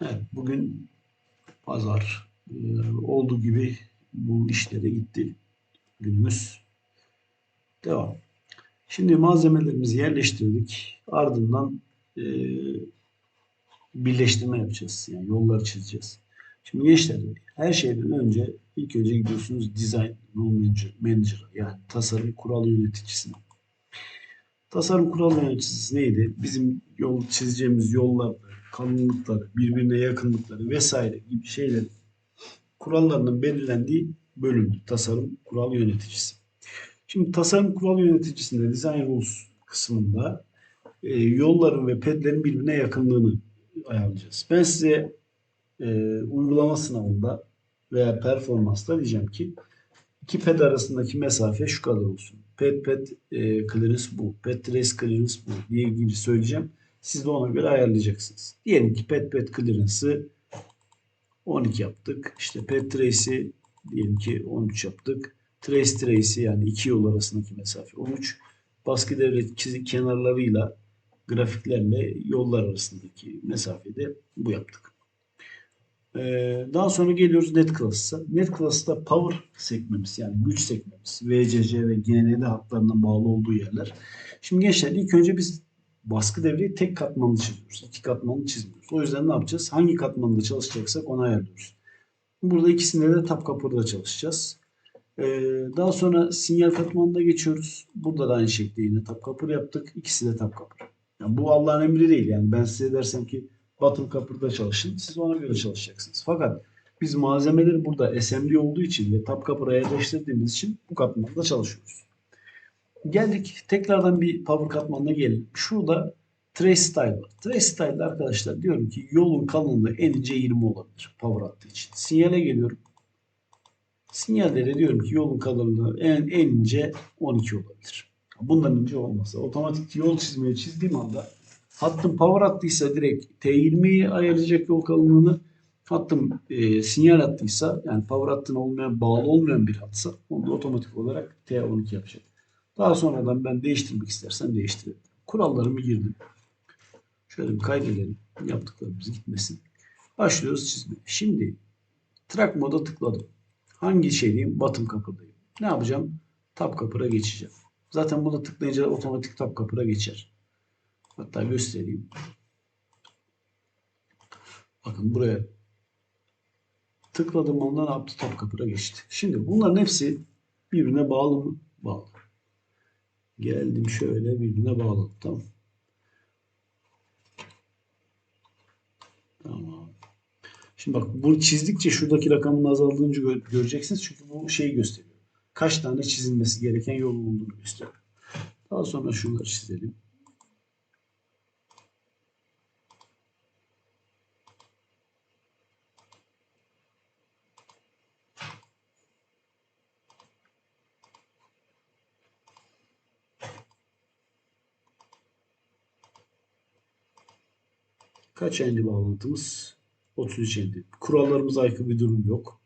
Evet, bugün pazar Ee, olduğu gibi bu işlere gitti günümüz. Devam. Şimdi malzemelerimizi yerleştirdik. Ardından e, birleştirme yapacağız. Yani yolları çizeceğiz. Şimdi gençler her şeyden önce ilk önce gidiyorsunuz Design Rule Manager, Manager yani tasarım kural yöneticisine. Tasarım kural yöneticisi neydi? Bizim yol çizeceğimiz yollar, kalınlıkları, birbirine yakınlıkları vesaire gibi şeyler kurallarının belirlendiği bölümdür. Tasarım kural yöneticisi. Şimdi tasarım kural yöneticisinde Design Rules kısmında e, yolların ve pedlerin birbirine yakınlığını ayarlayacağız. Ben size e, uygulama sınavında veya performansta diyeceğim ki iki ped arasındaki mesafe şu kadar olsun. Ped ped e, clearance bu. Ped trace clearance bu diye ilgili söyleyeceğim. Siz de ona göre ayarlayacaksınız. Diyelim ki ped ped clearance'ı 12 yaptık. İşte ped trace'i diyelim ki 13 yaptık. Trace trace'i yani iki yol arasındaki mesafe 13. Baskı çizik kenarlarıyla grafiklerle yollar arasındaki mesafede bu yaptık. Ee, daha sonra geliyoruz net class'a. Net class'ta power sekmemiz yani güç sekmemiz VCC ve GND hatlarına bağlı olduğu yerler. Şimdi gençler ilk önce biz baskı devreyi tek katmanlı çiziyoruz. İki katmanlı çizmiyoruz. O yüzden ne yapacağız? Hangi katmanda çalışacaksak onu ayarlıyoruz. Burada ikisinde de tap kapıda çalışacağız. Ee, daha sonra sinyal katmanına geçiyoruz. Burada da aynı şekilde yine tap kapır yaptık. İkisi de tap kapır. Yani bu Allah'ın emri değil. Yani ben size dersem ki bottom kapırda çalışın. Siz ona göre çalışacaksınız. Fakat biz malzemeleri burada SMD olduğu için ve tap kapıra yerleştirdiğimiz için bu katmanda çalışıyoruz. Geldik tekrardan bir power katmanına gelelim. Şurada trace style var. Trace style'da arkadaşlar diyorum ki yolun kalınlığı en ince 20 olabilir power attığı için. Sinyale geliyorum. Sinyallere diyorum ki yolun kalınlığı en, en ince 12 olabilir. Bundan ince olmasa otomatik yol çizmeye çizdiğim anda hattım power attıysa direkt T20'yi ayarlayacak yol kalınlığını hattım e, sinyal attıysa yani power hattına olmayan bağlı olmayan bir hatsa onu da otomatik olarak T12 yapacak. Daha sonradan ben değiştirmek istersem değiştirebilirim. Kurallarımı girdim. Şöyle bir kaydedelim. Yaptıklarımız gitmesin. Başlıyoruz çizmeye. Şimdi track moda tıkladım. Hangi şeydeyim? Bottom kapıdayım. Ne yapacağım? Tab kapıra geçeceğim. Zaten bunu tıklayınca otomatik tab kapıra geçer. Hatta göstereyim. Bakın buraya tıkladım ondan yaptı? Tab kapıra geçti. Şimdi bunların hepsi birbirine bağlı mı? Bağlı. Geldim şöyle birbirine bağladım. Tamam. Şimdi bak bu çizdikçe şuradaki rakamın azaldığını gö- göreceksiniz. Çünkü bu şeyi gösteriyor. Kaç tane çizilmesi gereken yol olduğunu gösteriyor. Daha sonra şunları çizelim. Kaç endi bağlantımız? 33 endi. Kurallarımıza aykırı bir durum yok.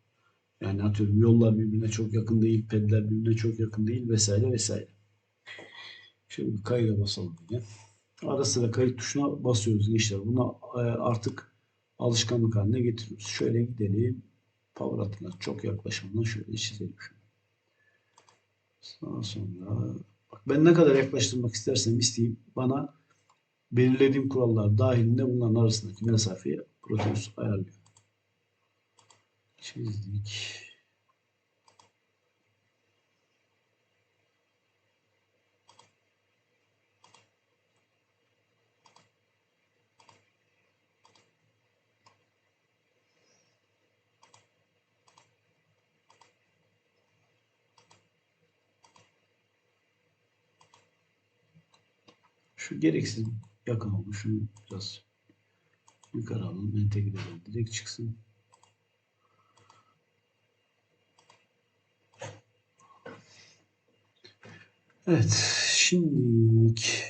Yani atıyorum yollar birbirine çok yakın değil, pedler birbirine çok yakın değil vesaire vesaire. Şimdi kayda basalım yine. Ara sıra kayıt tuşuna basıyoruz gençler. Buna e, artık alışkanlık haline getiriyoruz. Şöyle gidelim. Power hatına çok yaklaşmadan şöyle çizelim şunu. Daha sonra bak ben ne kadar yaklaştırmak istersem isteyeyim bana belirlediğim kurallar dahilinde bunların arasındaki mesafeyi Proteus ayarlıyor. Çizdik. Şu gereksiz yakın olmuş. Şunu biraz yukarı alalım. Entegre edelim. Direkt çıksın. Evet. Şimdilik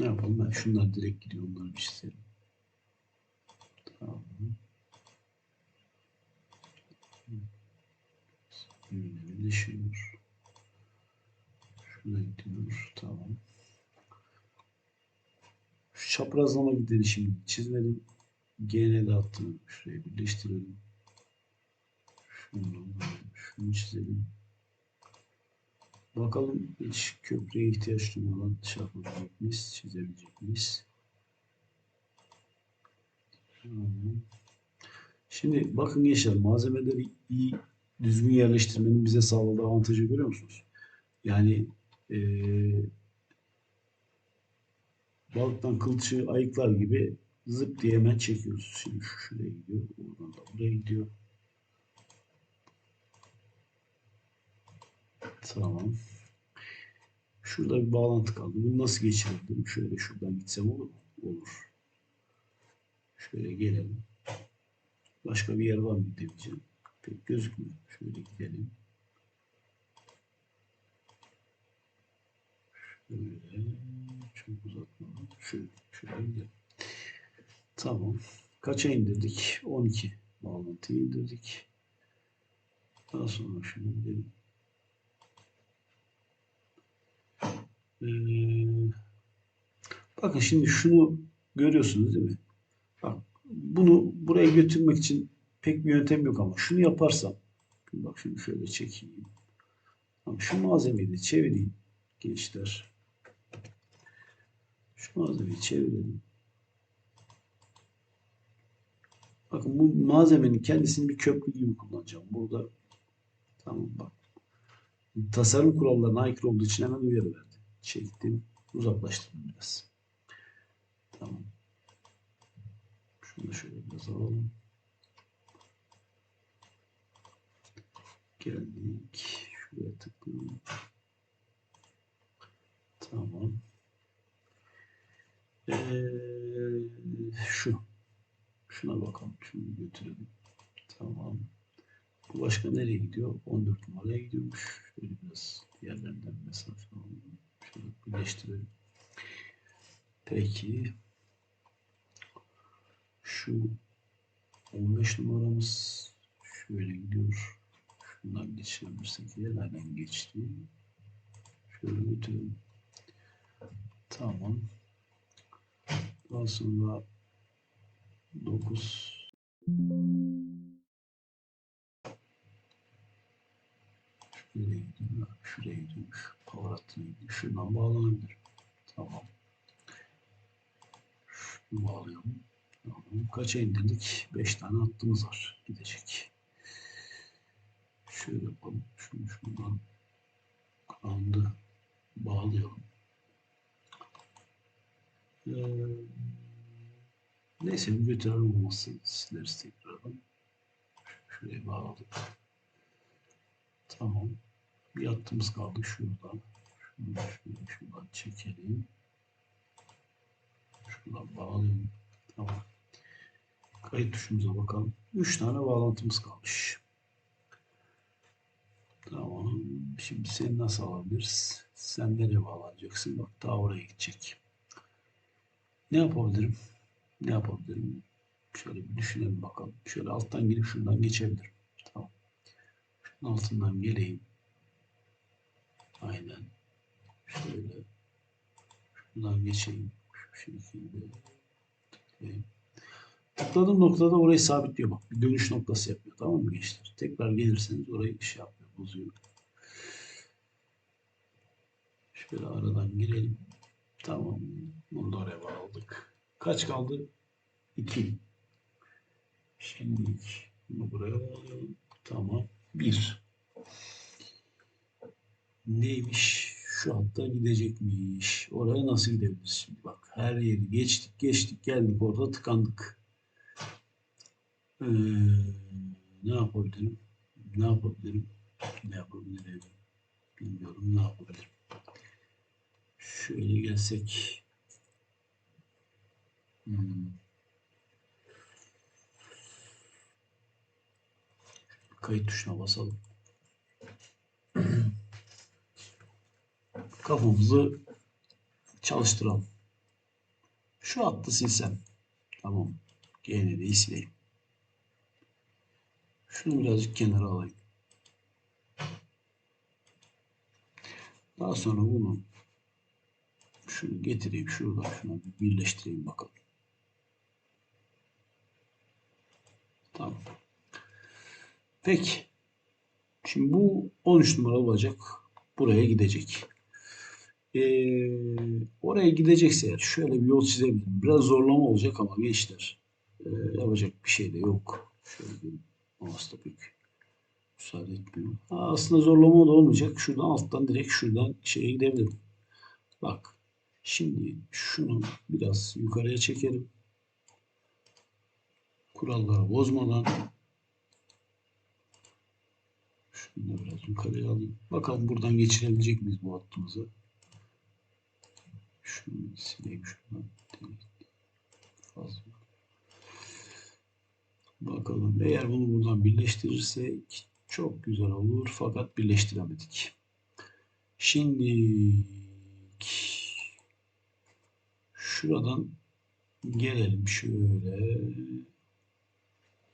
ne yapalım? Ben şunlar direkt gidiyor. Onları çizelim. Tamam. Birbirine birleşiyor. Şuna gidiyor. Tamam. Şu çaprazlama gideri şimdi çizelim. GN'de attım. Şurayı birleştirelim. Şunu, şunu çizelim. Bakalım hiç köprüye ihtiyaç duymadan şey yapabilecek miyiz? Çizebilecek miyiz? Şimdi bakın gençler malzemeleri iyi düzgün yerleştirmenin bize sağladığı avantajı görüyor musunuz? Yani eee balıktan kılçığı ayıklar gibi zıp diye hemen çekiyoruz. Şimdi şu şuraya gidiyor. Oradan da buraya gidiyor. Tamam. Şurada bir bağlantı kaldı. Bunu nasıl geçirebilirim? Şöyle şuradan gitsem olur mu? Olur. Şöyle gelelim. Başka bir yer var mı demeyeceğim. Pek gözükmüyor. Şöyle gidelim. Şöyle çok uzatmadan şöyle, şöyle gidelim. Tamam. Kaça indirdik? 12 bağlantıyı indirdik. Daha sonra şunu gidelim. Ee, bakın şimdi şunu görüyorsunuz değil mi? Bak, bunu buraya götürmek için pek bir yöntem yok ama şunu yaparsam bak şunu şöyle çekeyim. Tamam, şu malzemeyi de çevireyim gençler. Şu malzemeyi çevirelim. Bakın bu malzemenin kendisini bir köprü gibi kullanacağım. Burada tamam bak. Tasarım kurallarına aykırı olduğu için hemen uyarı verdi. Çektim. Uzaklaştırdım biraz. Tamam. Şunu da şöyle biraz alalım. Geldik. Şuraya tıklayalım. Tamam. Ee, şu. Şuna bakalım. Şunu götürelim. Tamam. Bu başka nereye gidiyor? 14 numaraya gidiyormuş. Şöyle biraz diğerlerinden mesafe alalım. Şöyle birleştirelim. Peki. Şu 15 numaramız şöyle gidiyor. Şundan geçirebilirsek eğer nereden geçti? Şöyle götürelim. Tamam. Sonra 9 Şuraya gidiyor. Şuraya gidiyor. Power hattına gidiyor. Şuradan bağlanabilir. Tamam. Şunu bağlayalım. Tamam. Kaça indirdik? 5 tane hattımız var. Gidecek. Şöyle yapalım. Şunu şuradan kandı bağlayalım. Ee, neyse bir götürelim olması sileriz tekrardan. Şuraya bağladık. Tamam. Bir hattımız kaldı şuradan. Şunu şöyle şuradan çekelim. Şuradan bağlayalım. Tamam. Kayıt tuşumuza bakalım. 3 tane bağlantımız kalmış. Tamam. Şimdi seni nasıl alabiliriz? Sen nereye bağlanacaksın? Bak daha oraya gidecek. Ne yapabilirim? Ne yapabilirim? Şöyle bir düşünelim bakalım. Şöyle alttan girip şuradan geçebilirim. Tamam. Şunun altından geleyim. Aynen. Şöyle. Şuradan geçeyim. Şu şekilde. Tıklayayım. Tıkladığım noktada orayı sabitliyor bak. Bir dönüş noktası yapıyor. Tamam mı gençler? Tekrar gelirseniz orayı şey yapıyor. Bozuyor. Şöyle aradan girelim. Tamam. Bunu da oraya bağladık. Kaç kaldı? 2. Şimdi bunu buraya bağlayalım. Tamam. 1. Neymiş? Şu hatta gidecekmiş. Oraya nasıl gidebiliriz şimdi? Bak her yeri geçtik geçtik geldik orada tıkandık. Ee, ne yapabilirim? Ne yapabilirim? Ne yapabilirim? Bilmiyorum ne yapabilirim. Şöyle gelsek. Hmm. Kayıt tuşuna basalım. Kafamızı çalıştıralım. Şu hattı silsem. Tamam. GND'yi sileyim. Şunu birazcık kenara alayım. Daha sonra bunu Şunu getireyim şuradan şunu bir birleştireyim bakalım. Tamam. Peki. Şimdi bu 13 numara olacak. Buraya gidecek. Ee, oraya gidecekse eğer şöyle bir yol çizebilirim. Biraz zorlama olacak ama gençler ee, yapacak bir şey de yok. Şöyle bir mouse da pek müsaade etmiyor. Ha, aslında zorlama da olmayacak. Şuradan alttan direkt şuradan şeye gidebilirim. Bak. Şimdi şunu biraz yukarıya çekerim. Kuralları bozmadan şunu da biraz yukarıya alayım. Bakalım buradan geçirebilecek miyiz bu hattımızı? Şunu sileyim şuradan. Fazla. Bakalım eğer bunu buradan birleştirirsek çok güzel olur fakat birleştiremedik. Şimdi şuradan gelelim şöyle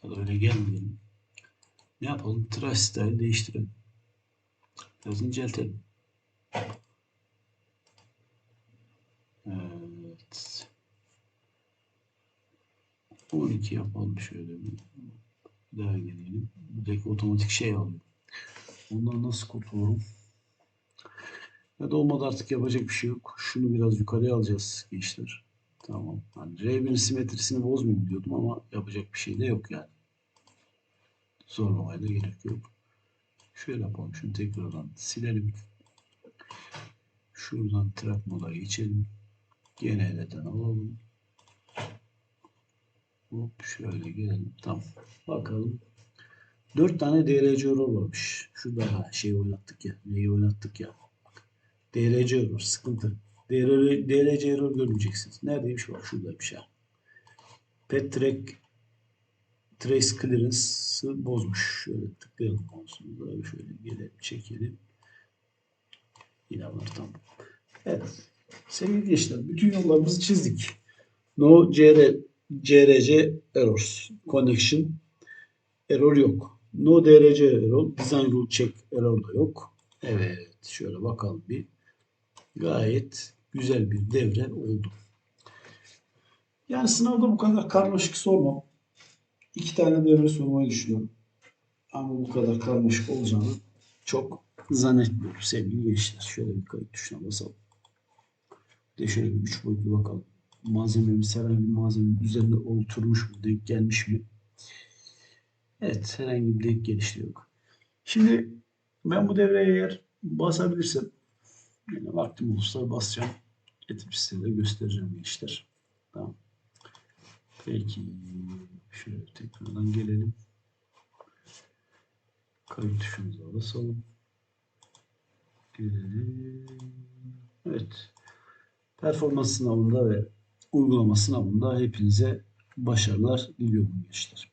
ya da öyle gelmeyelim. Ne yapalım? Trash style değiştirelim. Biraz inceltelim. Evet. 12 yapalım şöyle bir. Daha gelelim. Direkt otomatik şey alıyor. Ondan nasıl kurtulurum? Ya da olmadı artık yapacak bir şey yok. Şunu biraz yukarıya alacağız gençler. Tamam. Hani R1'in simetrisini bozmayayım diyordum ama yapacak bir şey de yok yani. Zorlamaya da gerek yok. Şöyle yapalım. Şunu tekrardan silelim. Şuradan trap moda geçelim. GNL'den alalım. Hop şöyle gelelim. Tamam. Bakalım. 4 tane DRC error varmış. Şurada ha, şey oynattık ya. Neyi oynattık ya. DRC error sıkıntı. DRC, DRC error görmeyeceksiniz. Neredeymiş bak şuradaymış ha. Pet track trace clearance'ı bozmuş. Şöyle tıklayalım konusunda. Şöyle gelelim çekelim. Yine var tamam. Evet. Sevgili gençler bütün yollarımızı çizdik. No CR, CRC errors. Connection error yok. No DRC error. Design rule check error da yok. Evet. Şöyle bakalım bir. Gayet güzel bir devre oldu. Yani sınavda bu kadar karmaşık sormam. İki tane devre sormayı düşünüyorum. Ama bu kadar karmaşık olacağını çok zannetmiyorum sevgili gençler. Şöyle bir kayıt tuşuna basalım. Bir de şöyle bir üç boyutlu bakalım. Malzememiz herhangi bir malzemenin üzerinde oturmuş mu, denk gelmiş mi? Evet, herhangi bir denk gelişi yok. Şimdi ben bu devreye eğer basabilirsem, yani vaktim olursa basacağım. Getirip size de göstereceğim gençler. Tamam. Peki, şöyle tekrardan gelelim. Kayıt tuşumuza basalım. Gelelim. Evet. Performans sınavında ve uygulama sınavında hepinize başarılar diliyorum gençler.